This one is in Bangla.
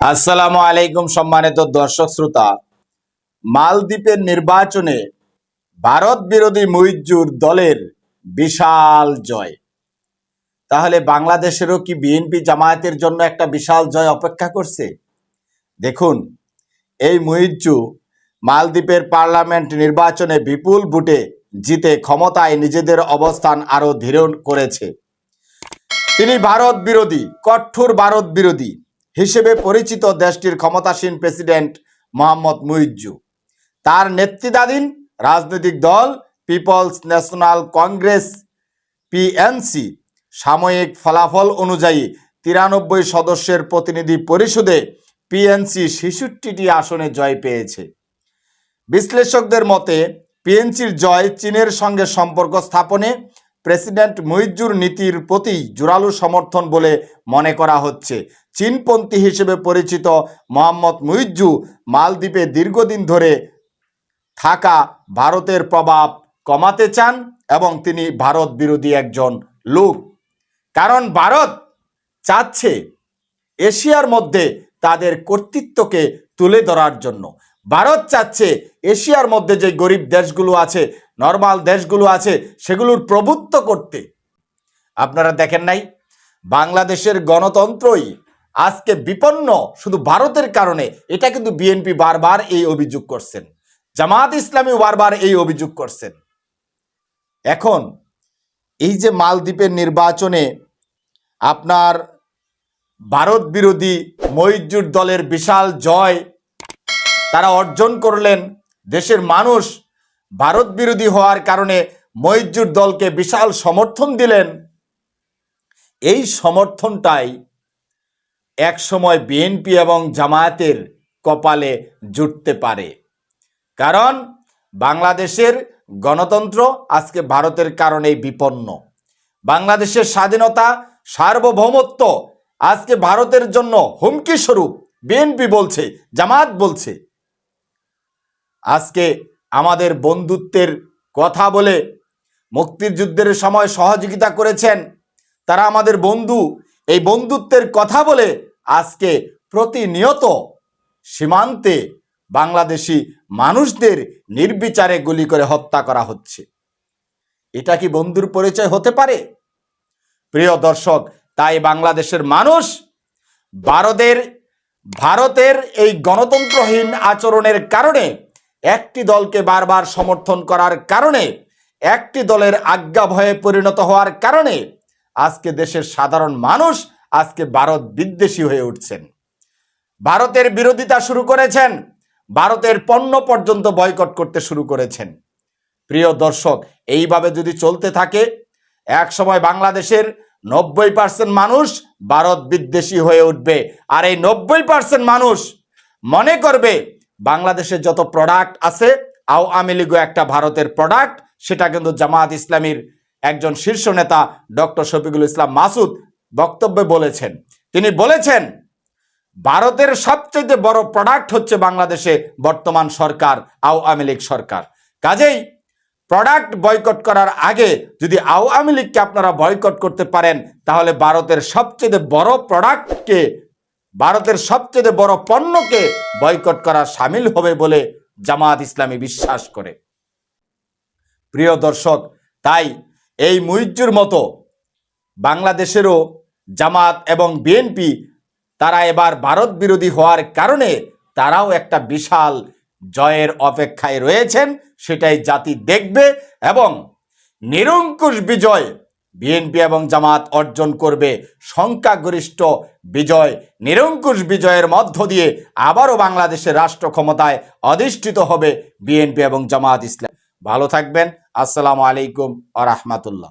আসসালামু আলাইকুম সম্মানিত দর্শক শ্রোতা। মালদ্বীপের নির্বাচনে ভারত বিরোধী মুইজ্জুর দলের বিশাল জয়। তাহলে বাংলাদেশেরও কি বিএনপি জামায়াতের জন্য একটা বিশাল জয় অপেক্ষা করছে? দেখুন, এই মুইজ্জু মালদ্বীপের পার্লামেন্ট নির্বাচনে বিপুল ভোটে জিতে ক্ষমতায় নিজেদের অবস্থান আরও দৃঢ় করেছে। তিনি ভারত বিরোধী, কঠোর ভারত বিরোধী। হিসেবে পরিচিত দেশটির ক্ষমতাসীন প্রেসিডেন্ট মোহাম্মদ মুইজ্জু। তার নেতৃত্বাধীন রাজনৈতিক দল পিপলস ন্যাশনাল কংগ্রেস, পিএনসি, সাময়িক ফলাফল অনুযায়ী তিরানব্বই সদস্যের প্রতিনিধি পরিষদে পিএনসি ছেষট্টিটি আসনে জয় পেয়েছে। বিশ্লেষকদের মতে, পিএনসির জয় চীনের সঙ্গে সম্পর্ক স্থাপনে প্রেসিডেন্ট মুইজ্জুর নীতির প্রতি জোরালো সমর্থন বলে মনে করা হচ্ছে। চীনপন্থী হিসেবে পরিচিত মোহাম্মদ মুইজ্জু মালদ্বীপে দীর্ঘদিন ধরে থাকা ভারতের প্রভাব কমাতে চান এবং তিনি ভারত বিরোধী একজন লোক। কারণ ভারত চাচ্ছে এশিয়ার মধ্যে তাদের কর্তৃত্বকে তুলে ধরার জন্য। ভারত চাচ্ছে এশিয়ার মধ্যে যে গরিব দেশগুলো আছে নর্মাল দেশগুলো আছে সেগুলোর প্রভুত্ব করতে। আপনারা দেখেন নাই, বাংলাদেশের গণতন্ত্রই আজকে বিপন্ন শুধু ভারতের কারণে। এটা কিন্তু বিএনপি বারবার এই অভিযোগ করছেন। জামাত ইসলামী বারবার এই অভিযোগ করছেন। এখন এই যে মালদ্বীপের নির্বাচনে আপনার ভারত বিরোধী মহিজুর দলের বিশাল জয়, তারা অর্জন করলেন দেশের মানুষ ভারত বিরোধী হওয়ার কারণে মহিজুর দলকে বিশাল সমর্থন দিলেন। এই সমর্থনটাই এক সময় বিএনপি এবং জামায়াতের কপালে জুটতে পারে। কারণ বাংলাদেশের গণতন্ত্র আজকে ভারতের কারণেই বিপন্ন। বাংলাদেশের স্বাধীনতা, সার্বভৌমত্ব আজকে ভারতের জন্য হুমকি স্বরূপ বিএনপি বলছে জামাত বলছে। আজকে আমাদের বন্ধুত্বের কথা বলে মুক্তিযুদ্ধের সময় সহযোগিতা করেছেন। তারা আমাদের বন্ধু। এই বন্ধুত্বের কথা বলে আজকে প্রতিনিয়ত সীমান্তে বাংলাদেশি মানুষদের নির্বিচারে গুলি করে হত্যা করা হচ্ছে। এটা কি বন্ধুর পরিচয় হতে পারে? প্রিয় দর্শক, তাই বাংলাদেশের মানুষ ভারতের ভারতের এই গণতন্ত্রহীন আচরণের কারণে একটি দলকে বারবার সমর্থন করার কারণে, একটি দলের আজ্ঞা ভয়ে পরিণত হওয়ার কারণে আজকে দেশের সাধারণ মানুষ, আজকে ভারত বিদ্বেষী হয়ে উঠছেন। ভারতের বিরোধিতা শুরু করেছেন, ভারতের পণ্য পর্যন্ত বয়কট করতে শুরু করেছেন। প্রিয় দর্শক, এইভাবে যদি চলতে থাকে এক সময় বাংলাদেশের নব্বই পার্সেন্ট মানুষ ভারত বিদ্বেষী হয়ে উঠবে। আর এই নব্বই পার্সেন্ট মানুষ মনে করবে বাংলাদেশের যত প্রোডাক্ট আছে, আওয়ামী লীগও একটা ভারতের প্রোডাক্ট সেটা কিন্তু জামায়াত ইসলামীর একজন শীর্ষ নেতা ডক্টর শফিকুল ইসলাম মাসুদ বক্তব্যে বলেছেন। তিনি বলেছেন, ভারতের সবচেয়ে বড় প্রোডাক্ট হচ্ছে বাংলাদেশে বর্তমান সরকার, আওয়ামী লীগ সরকার। কাজেই প্রোডাক্ট বয়কট করার আগে যদি আওয়ামী লীগকে আপনারা বয়কট করতে পারেন, তাহলে ভারতের সবচেয়ে বড় প্রোডাক্টকে ভারতের সবচেয়ে বড় পণ্যকে বয়কট করা সামিল হবে বলে জামাত ইসলামী বিশ্বাস করে। প্রিয় দর্শক, তাই এই মুইজুর মতো বাংলাদেশেরও জামাত এবং বিএনপি তারা এবার ভারত বিরোধী হওয়ার কারণে তারাও একটা বিশাল জয়ের অপেক্ষায় রয়েছেন, সেটাই জাতি দেখবে এবং নিরঙ্কুশ বিজয় বিএনপি এবং জামাত অর্জন করবে সংখ্যাগরিষ্ঠ বিজয়, নিরঙ্কুশ বিজয়ের মধ্য দিয়ে আবারও বাংলাদেশের রাষ্ট্র ক্ষমতায় অধিষ্ঠিত হবে বিএনপি এবং জামাত ইসলাম। ভালো থাকবেন। আসসালামু আলাইকুম আ রহমাতুল্লাহ।